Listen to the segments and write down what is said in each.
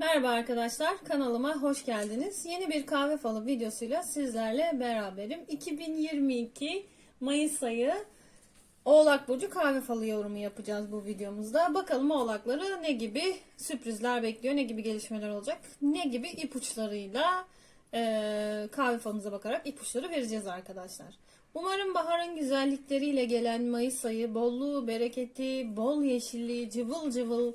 Merhaba arkadaşlar, kanalıma hoş geldiniz. Yeni bir kahve falı videosuyla sizlerle beraberim. 2022 Mayıs ayı Oğlak Burcu kahve falı yorumu yapacağız bu videomuzda. Bakalım oğlakları ne gibi sürprizler bekliyor, ne gibi gelişmeler olacak, ne gibi ipuçlarıyla e, kahve falımıza bakarak ipuçları vereceğiz arkadaşlar. Umarım baharın güzellikleriyle gelen Mayıs ayı bolluğu, bereketi, bol yeşilliği, cıvıl cıvıl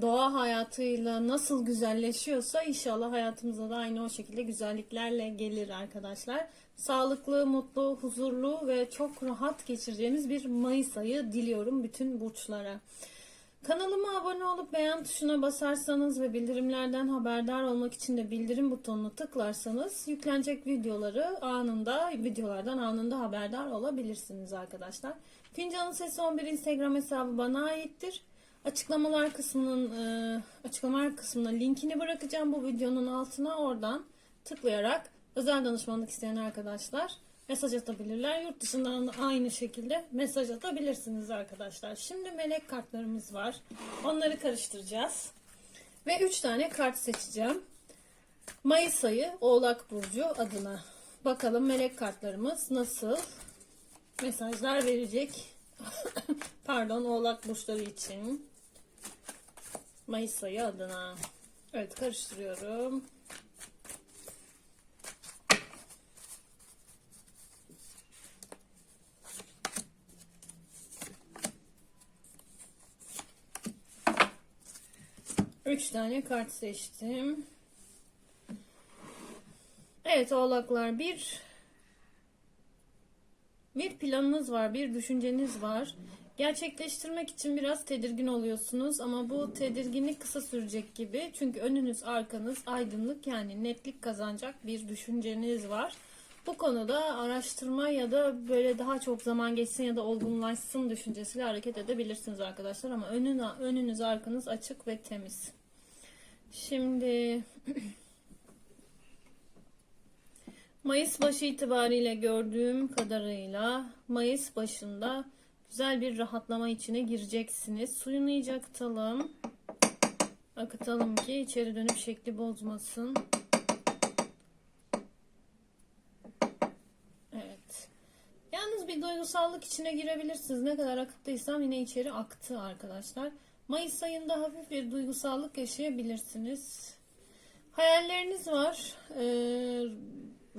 doğa hayatıyla nasıl güzelleşiyorsa inşallah hayatımıza da aynı o şekilde güzelliklerle gelir arkadaşlar. Sağlıklı, mutlu, huzurlu ve çok rahat geçireceğimiz bir Mayıs ayı diliyorum bütün burçlara. Kanalıma abone olup beğen tuşuna basarsanız ve bildirimlerden haberdar olmak için de bildirim butonuna tıklarsanız yüklenecek videoları anında, videolardan anında haberdar olabilirsiniz arkadaşlar. Fincanın Sesi 11 Instagram hesabı bana aittir. Açıklamalar kısmının e, açıklamalar kısmına linkini bırakacağım bu videonun altına. Oradan tıklayarak özel danışmanlık isteyen arkadaşlar mesaj atabilirler. Yurt dışından da aynı şekilde mesaj atabilirsiniz arkadaşlar. Şimdi melek kartlarımız var. Onları karıştıracağız. Ve 3 tane kart seçeceğim. Mayıs ayı Oğlak Burcu adına. Bakalım melek kartlarımız nasıl mesajlar verecek. Pardon Oğlak Burçları için. Mayıs ayı adına. Evet karıştırıyorum. Üç tane kart seçtim. Evet oğlaklar bir bir planınız var, bir düşünceniz var. Gerçekleştirmek için biraz tedirgin oluyorsunuz ama bu tedirginlik kısa sürecek gibi. Çünkü önünüz arkanız aydınlık yani netlik kazanacak bir düşünceniz var. Bu konuda araştırma ya da böyle daha çok zaman geçsin ya da olgunlaşsın düşüncesiyle hareket edebilirsiniz arkadaşlar. Ama önün, önünüz arkanız açık ve temiz. Şimdi Mayıs başı itibariyle gördüğüm kadarıyla Mayıs başında güzel bir rahatlama içine gireceksiniz. Suyunu iyice akıtalım. Akıtalım ki içeri dönüp şekli bozmasın. Evet. Yalnız bir duygusallık içine girebilirsiniz. Ne kadar akıttıysam yine içeri aktı arkadaşlar. Mayıs ayında hafif bir duygusallık yaşayabilirsiniz. Hayalleriniz var. Ee,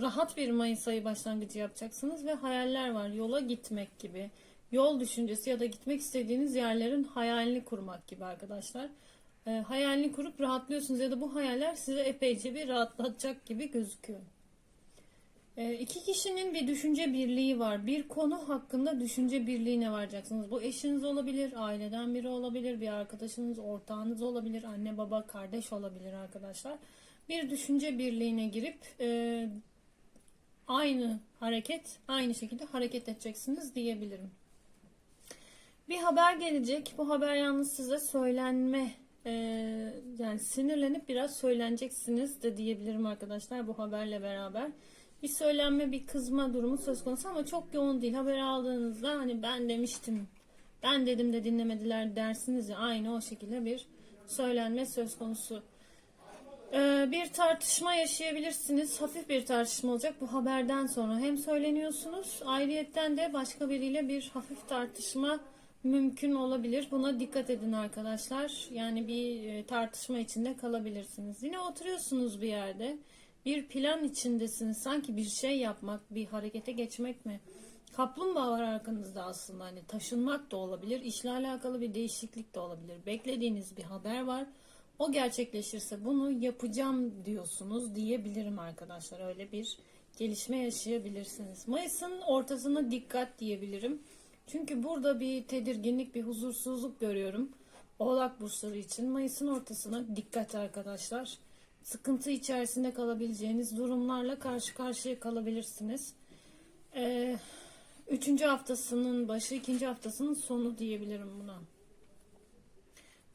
rahat bir Mayıs ayı başlangıcı yapacaksınız ve hayaller var. Yola gitmek gibi. Yol düşüncesi ya da gitmek istediğiniz yerlerin hayalini kurmak gibi arkadaşlar. E, hayalini kurup rahatlıyorsunuz ya da bu hayaller size epeyce bir rahatlatacak gibi gözüküyor. E, iki kişinin bir düşünce birliği var. Bir konu hakkında düşünce birliğine varacaksınız. Bu eşiniz olabilir, aileden biri olabilir, bir arkadaşınız, ortağınız olabilir, anne baba, kardeş olabilir arkadaşlar. Bir düşünce birliğine girip e, aynı hareket, aynı şekilde hareket edeceksiniz diyebilirim. Bir haber gelecek. Bu haber yalnız size söylenme e, yani sinirlenip biraz söyleneceksiniz de diyebilirim arkadaşlar bu haberle beraber. Bir söylenme, bir kızma durumu söz konusu ama çok yoğun değil. Haber aldığınızda hani ben demiştim, ben dedim de dinlemediler dersiniz ya aynı o şekilde bir söylenme söz konusu. Ee, bir tartışma yaşayabilirsiniz. Hafif bir tartışma olacak bu haberden sonra. Hem söyleniyorsunuz ayrıyetten de başka biriyle bir hafif tartışma mümkün olabilir. Buna dikkat edin arkadaşlar. Yani bir e, tartışma içinde kalabilirsiniz. Yine oturuyorsunuz bir yerde. Bir plan içindesiniz. Sanki bir şey yapmak, bir harekete geçmek mi? Kaplumbağa var arkanızda aslında. Hani taşınmak da olabilir. işle alakalı bir değişiklik de olabilir. Beklediğiniz bir haber var. O gerçekleşirse bunu yapacağım diyorsunuz diyebilirim arkadaşlar. Öyle bir gelişme yaşayabilirsiniz. Mayıs'ın ortasına dikkat diyebilirim. Çünkü burada bir tedirginlik, bir huzursuzluk görüyorum. Oğlak burçları için Mayıs'ın ortasına dikkat arkadaşlar. Sıkıntı içerisinde kalabileceğiniz durumlarla karşı karşıya kalabilirsiniz. Ee, üçüncü haftasının başı, ikinci haftasının sonu diyebilirim buna.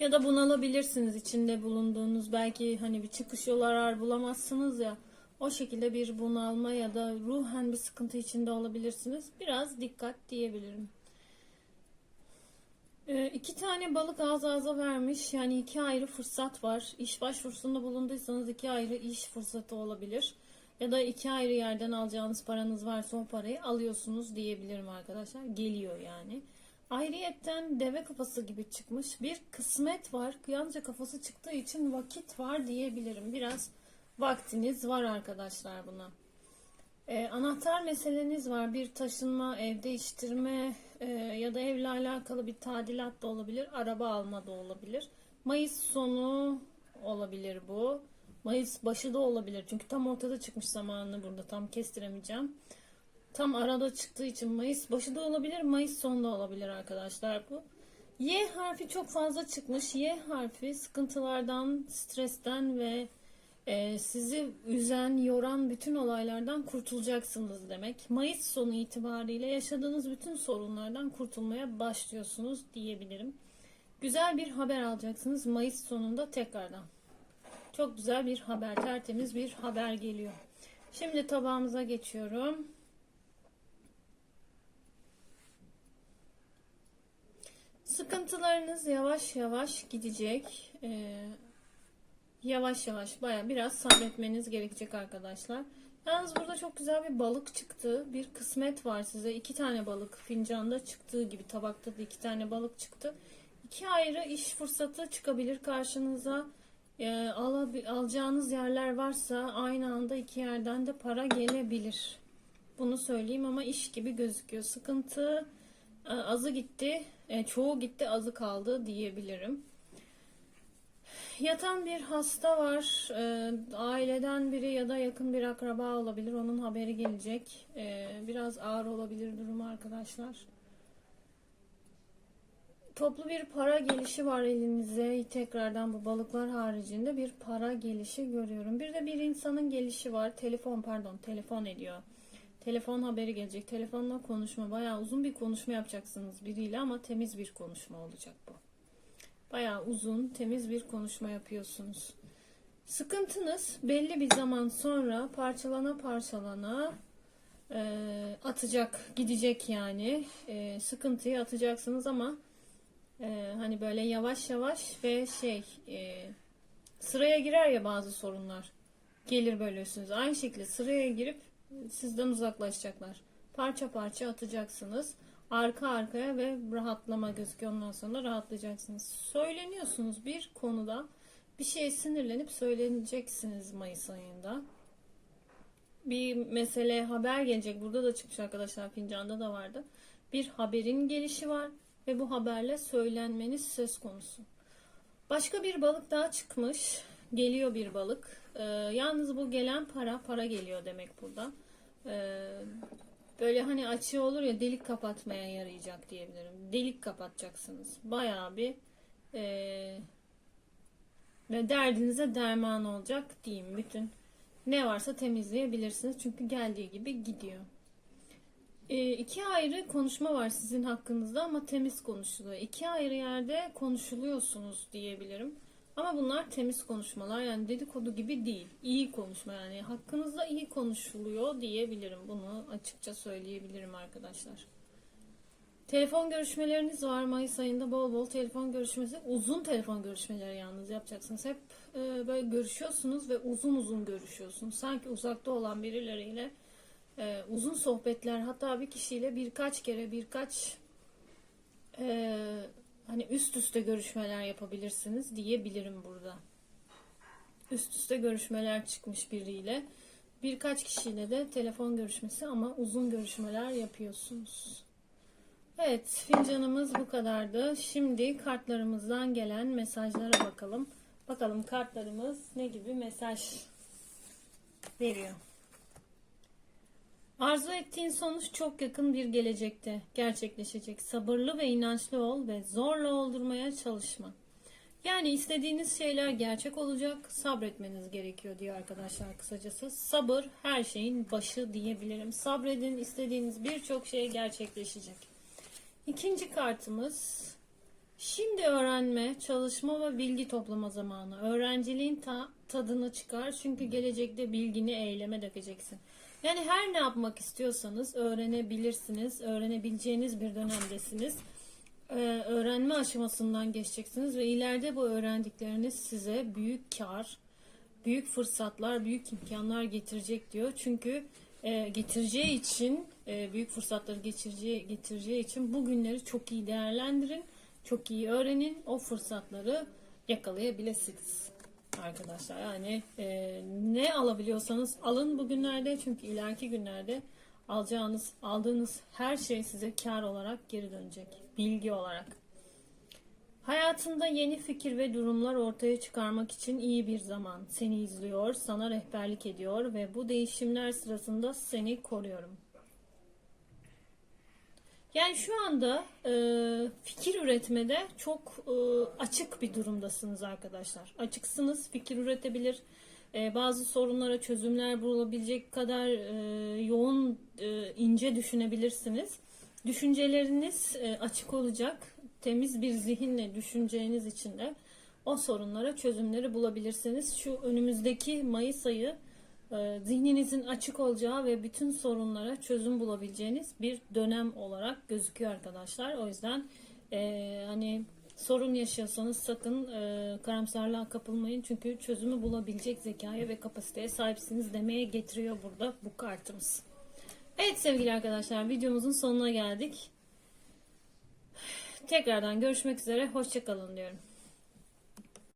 Ya da bunalabilirsiniz içinde bulunduğunuz belki hani bir çıkış yolu arar bulamazsınız ya o şekilde bir bunalma ya da ruhen bir sıkıntı içinde olabilirsiniz. Biraz dikkat diyebilirim. Ee, iki tane balık ağız ağza vermiş. Yani iki ayrı fırsat var. İş başvurusunda bulunduysanız iki ayrı iş fırsatı olabilir. Ya da iki ayrı yerden alacağınız paranız varsa o parayı alıyorsunuz diyebilirim arkadaşlar. Geliyor yani. Ayrıyetten deve kafası gibi çıkmış. Bir kısmet var. Yalnızca kafası çıktığı için vakit var diyebilirim. Biraz vaktiniz var arkadaşlar buna. Ee, anahtar meseleniz var. Bir taşınma, ev değiştirme e, ya da evle alakalı bir tadilat da olabilir. Araba alma da olabilir. Mayıs sonu olabilir bu. Mayıs başı da olabilir. Çünkü tam ortada çıkmış zamanını burada tam kestiremeyeceğim. Tam arada çıktığı için Mayıs başı da olabilir, Mayıs sonu da olabilir arkadaşlar bu. Y harfi çok fazla çıkmış. Y harfi sıkıntılardan, stresten ve e, sizi üzen, yoran bütün olaylardan kurtulacaksınız demek. Mayıs sonu itibariyle yaşadığınız bütün sorunlardan kurtulmaya başlıyorsunuz diyebilirim. Güzel bir haber alacaksınız Mayıs sonunda tekrardan. Çok güzel bir haber, tertemiz bir haber geliyor. Şimdi tabağımıza geçiyorum. Sıkıntılarınız yavaş yavaş gidecek. Ee, yavaş yavaş baya biraz sabretmeniz gerekecek arkadaşlar. Yalnız burada çok güzel bir balık çıktı. Bir kısmet var size. İki tane balık fincanda çıktığı gibi tabakta da iki tane balık çıktı. İki ayrı iş fırsatı çıkabilir karşınıza. Alabi- alacağınız yerler varsa aynı anda iki yerden de para gelebilir. Bunu söyleyeyim ama iş gibi gözüküyor. Sıkıntı e, azı gitti. E, çoğu gitti azı kaldı diyebilirim. Yatan bir hasta var. E, aileden biri ya da yakın bir akraba olabilir. Onun haberi gelecek. E, biraz ağır olabilir durum arkadaşlar. Toplu bir para gelişi var elinize. Tekrardan bu balıklar haricinde bir para gelişi görüyorum. Bir de bir insanın gelişi var. Telefon pardon telefon ediyor. Telefon haberi gelecek. Telefonla konuşma. Bayağı uzun bir konuşma yapacaksınız biriyle ama temiz bir konuşma olacak bu. Bayağı uzun, temiz bir konuşma yapıyorsunuz. Sıkıntınız belli bir zaman sonra parçalana parçalana e, atacak, gidecek yani. E, sıkıntıyı atacaksınız ama e, hani böyle yavaş yavaş ve şey e, sıraya girer ya bazı sorunlar. Gelir üstünüze. Aynı şekilde sıraya girip sizden uzaklaşacaklar. Parça parça atacaksınız. Arka arkaya ve rahatlama gözüküyor. Ondan sonra rahatlayacaksınız. Söyleniyorsunuz bir konuda. Bir şeye sinirlenip söyleneceksiniz Mayıs ayında. Bir mesele haber gelecek. Burada da çıkmış arkadaşlar. Fincanda da vardı. Bir haberin gelişi var. Ve bu haberle söylenmeniz söz konusu. Başka bir balık daha çıkmış. Geliyor bir balık. Ee, yalnız bu gelen para, para geliyor demek burada. Ee, böyle hani açı olur ya delik kapatmaya yarayacak diyebilirim. Delik kapatacaksınız. Bayağı bir e, ve derdinize derman olacak diyeyim. Bütün ne varsa temizleyebilirsiniz. Çünkü geldiği gibi gidiyor. E, iki ayrı konuşma var sizin hakkınızda ama temiz konuşuluyor. İki ayrı yerde konuşuluyorsunuz diyebilirim. Ama bunlar temiz konuşmalar yani dedikodu gibi değil. İyi konuşma yani hakkınızda iyi konuşuluyor diyebilirim. Bunu açıkça söyleyebilirim arkadaşlar. Telefon görüşmeleriniz var Mayıs ayında bol bol telefon görüşmesi. Uzun telefon görüşmeleri yalnız yapacaksınız. Hep e, böyle görüşüyorsunuz ve uzun uzun görüşüyorsunuz. Sanki uzakta olan birileriyle e, uzun sohbetler hatta bir kişiyle birkaç kere birkaç e, hani üst üste görüşmeler yapabilirsiniz diyebilirim burada. Üst üste görüşmeler çıkmış biriyle. Birkaç kişiyle de telefon görüşmesi ama uzun görüşmeler yapıyorsunuz. Evet, fincanımız bu kadardı. Şimdi kartlarımızdan gelen mesajlara bakalım. Bakalım kartlarımız ne gibi mesaj veriyor. Arzu ettiğin sonuç çok yakın bir gelecekte gerçekleşecek. Sabırlı ve inançlı ol ve zorla oldurmaya çalışma. Yani istediğiniz şeyler gerçek olacak, sabretmeniz gerekiyor diyor arkadaşlar kısacası. Sabır her şeyin başı diyebilirim. Sabredin, istediğiniz birçok şey gerçekleşecek. İkinci kartımız Şimdi öğrenme, çalışma ve bilgi toplama zamanı. Öğrenciliğin ta- tadını çıkar çünkü gelecekte bilgini eyleme dökeceksin. Yani her ne yapmak istiyorsanız öğrenebilirsiniz. Öğrenebileceğiniz bir dönemdesiniz. e, öğrenme aşamasından geçeceksiniz ve ileride bu öğrendikleriniz size büyük kar, büyük fırsatlar, büyük imkanlar getirecek diyor. Çünkü e, getireceği için, e, büyük fırsatları getireceği, getireceği için bu günleri çok iyi değerlendirin, çok iyi öğrenin, o fırsatları yakalayabilirsiniz arkadaşlar. Yani e, ne alabiliyorsanız alın bugünlerde çünkü ileriki günlerde alacağınız, aldığınız her şey size kar olarak geri dönecek. Bilgi olarak. Hayatında yeni fikir ve durumlar ortaya çıkarmak için iyi bir zaman. Seni izliyor, sana rehberlik ediyor ve bu değişimler sırasında seni koruyorum. Yani şu anda e, fikir üretmede çok e, açık bir durumdasınız arkadaşlar. Açıksınız, fikir üretebilir, e, bazı sorunlara çözümler bulabilecek kadar e, yoğun, e, ince düşünebilirsiniz. Düşünceleriniz e, açık olacak, temiz bir zihinle düşüneceğiniz için de o sorunlara çözümleri bulabilirsiniz. Şu önümüzdeki Mayıs ayı zihninizin açık olacağı ve bütün sorunlara çözüm bulabileceğiniz bir dönem olarak gözüküyor arkadaşlar. O yüzden e, hani sorun yaşıyorsanız sakın e, karamsarlığa kapılmayın. Çünkü çözümü bulabilecek zekaya ve kapasiteye sahipsiniz demeye getiriyor burada bu kartımız. Evet sevgili arkadaşlar videomuzun sonuna geldik. Tekrardan görüşmek üzere. Hoşçakalın diyorum.